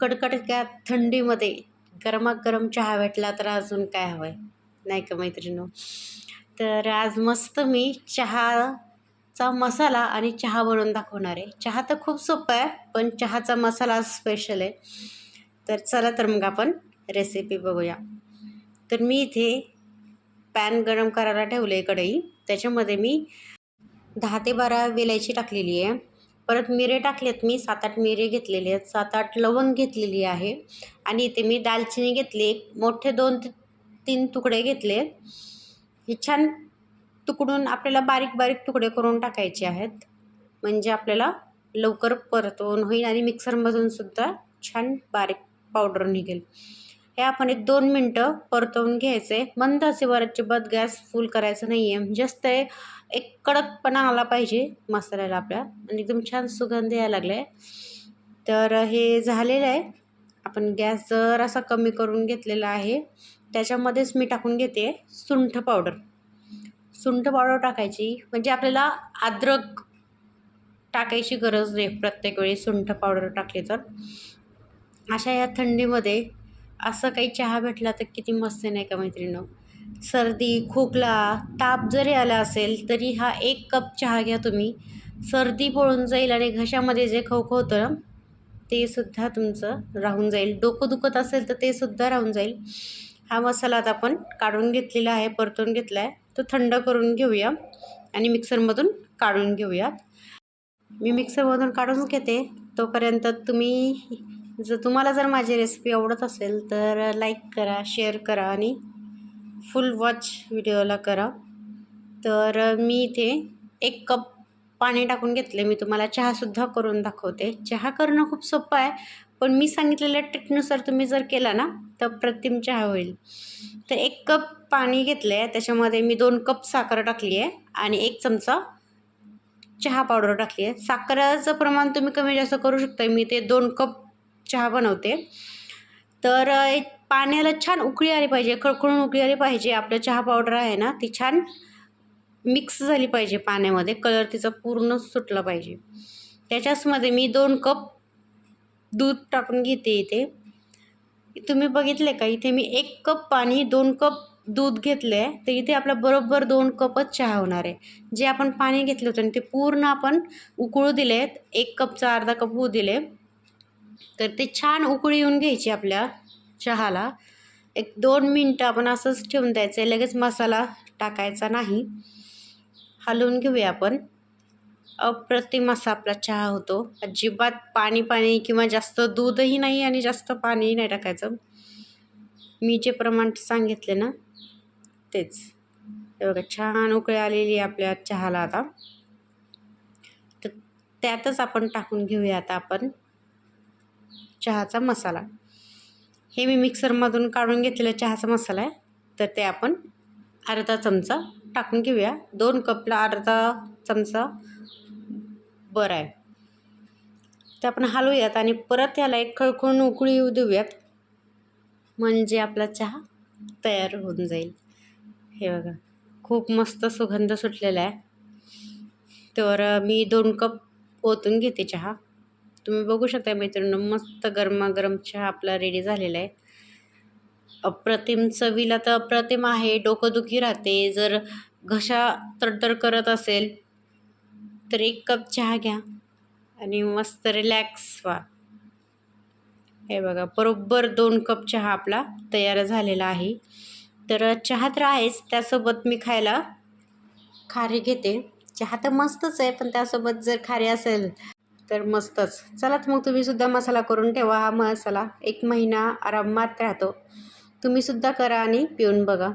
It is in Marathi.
कडकडक्या थंडीमध्ये गरमागरम चहा भेटला तर अजून काय हवं आहे नाही का मैत्रिणो तर आज मस्त मी चहाचा मसाला आणि चहा बनवून दाखवणार आहे. चहा तर खूप सोपं आहे पण चहाचा मसाला स्पेशल आहे. तर चला तर मग आपण रेसिपी बघूया. तर मी इथे पॅन गरम करायला ठेवलं आहे कढई. त्याच्यामध्ये मी दहा ते बारा वेलायची टाकलेली आहे. परत मिरे टाकलेत मी सात आठ मिरे घेतलेले आहेत. सात आठ लवंग घेतलेली आहे. आणि इथे मी दालचिनी घेतली एक मोठे दोन ते तीन तुकडे घेतले हे छान तुकडून आपल्याला बारीक बारीक तुकडे करून टाकायचे आहेत. म्हणजे आपल्याला लवकर परतवून होईल आणि मिक्सरमधून सुद्धा छान बारीक पावडर निघेल. हे आपण एक दोन मिनटं परतवून घ्यायचं. आहे मंद असेवर अजिबात गॅस फुल करायचं नाही आहे जास्त एक कडकपणा आला पाहिजे मसाल्याला आपल्या. आणि एकदम छान सुगंध यायला लागला आहे तर हे झालेलं आहे. आपण गॅस जरासा कमी करून घेतलेला आहे त्याच्यामध्येच मी टाकून घेते सुंठ पावडर. सुंठ पावडर टाकायची. म्हणजे आपल्याला अद्रक टाकायची गरज नाही प्रत्येक वेळी सुंठ पावडर टाकली तर. अशा या थंडीमध्ये असं काही चहा भेटला तर किती मस्त नाही का मैत्रिणीनं? सर्दी खोकला ताप जरी आला असेल तरी हा एक कप चहा घ्या तुम्ही. सर्दी पळून जाईल आणि घशामध्ये जे खवखवतं ते सुद्धा तुमचं राहून जाईल. डोकं दुखत असेल तर ते सुद्धा राहून जाईल. हा मसाला आता आपण काढून घेतलेला आहे परतून घेतला आहे. तो थंड करून घेऊया आणि मिक्सरमधून काढून घेऊयात. मी मिक्सरमधून काढून घेते. तोपर्यंत तुम्ही जर तुम्हाला जर माझी रेसिपी आवडत असेल तर लाईक करा शेअर करा आणि फुल वॉच व्हिडिओला करा. तर मी इथे एक कप पाणी टाकून घेतले मी तुम्हाला चहासुद्धा करून दाखवते. चहा करणं खूप सोपं आहे पण मी सांगितलेल्या ट्रिकनुसार तुम्ही जर केला ना तर प्रतिम चहा होईल. तर एक कप पाणी घेतलं आहे त्याच्यामध्ये मी दोन कप साखर टाकली आहे आणि एक चमचा चहा पावडर टाकली आहे. साखरेचं प्रमाण तुम्ही कमी जास्त करू शकता मी ते दोन कप चहा बनवते. तर पाण्याला छान उकळी आली पाहिजे खळखळून उकळी आली पाहिजे. आपलं चहा पावडर आहे ना ती छान मिक्स झाली पाहिजे पाण्यामध्ये. कलर तिचा पूर्ण सुटला पाहिजे. त्याच्याचमध्ये मी दोन कप दूध टाकून घेते इथे. तुम्ही बघितले का? इथे मी एक कप पाणी दोन कप दूध घेतलं आहे तर इथे आपला बरोबर दोन कपच चहा होणार आहे. जे आपण पाणी घेतलं होतं आणि ते पूर्ण आपण उकळू दिले आहेत एक कपचा अर्धा कप होऊ दिले. तर ते छान उकळी येऊन घ्यायची आपल्या चहाला. एक दोन मिनटं आपण असंच ठेवून द्यायचं आहे. लगेच मसाला टाकायचा नाही. हलवून घेऊया आपण. अप्रतिम असा आपला चहा होतो. अजिबात पाणी पाणी किंवा जास्त दूधही नाही आणि जास्त पाणीही नाही टाकायचं. मी जे प्रमाण सांगितले ना तेच. बघा छान उकळी आलेली आहे आपल्या चहाला आता. तर त्यातच आपण टाकून घेऊया आता आपण. चहाचा मसाला. हे मी मिक्सरमधून काढून घेतलेला चहाचा मसाला आहे. तर ते आपण अर्धा चमचा टाकून घेऊया. दोन कपला अर्धा चमचा बरं आहे. ते आपण हलवूयात आणि परत याला एक खळखळून उकळी येऊ देऊयात. म्हणजे आपला चहा तयार होऊन जाईल. हे बघा खूप मस्त सुगंध सुटलेला आहे. तर मी दोन कप ओतून घेते चहा. तुम्ही बघू शकता मैत्रिणी मस्त गरमागरम चहा आपला रेडी झालेला आहे. अप्रतिम चवीला तर अप्रतिम आहे डोकंदुखी राहते. जर घशा तडतड करत असेल तर एक कप चहा घ्या आणि मस्त रिलॅक्स व्हा. हे बघा बरोबर दोन कप चहा आपला तयार झालेला आहे. तर चहा तर आहेच त्यासोबत मी खायला खारी घेते. चहा तर मस्तच आहे पण त्यासोबत जर खारी असेल तर मस्तच. चलाच मग तुम्हीसुद्धा मसाला करून ठेवा. हा मसाला एक महिना आरामात राहतो. तुम्हीसुद्धा करा आणि पिऊन बघा.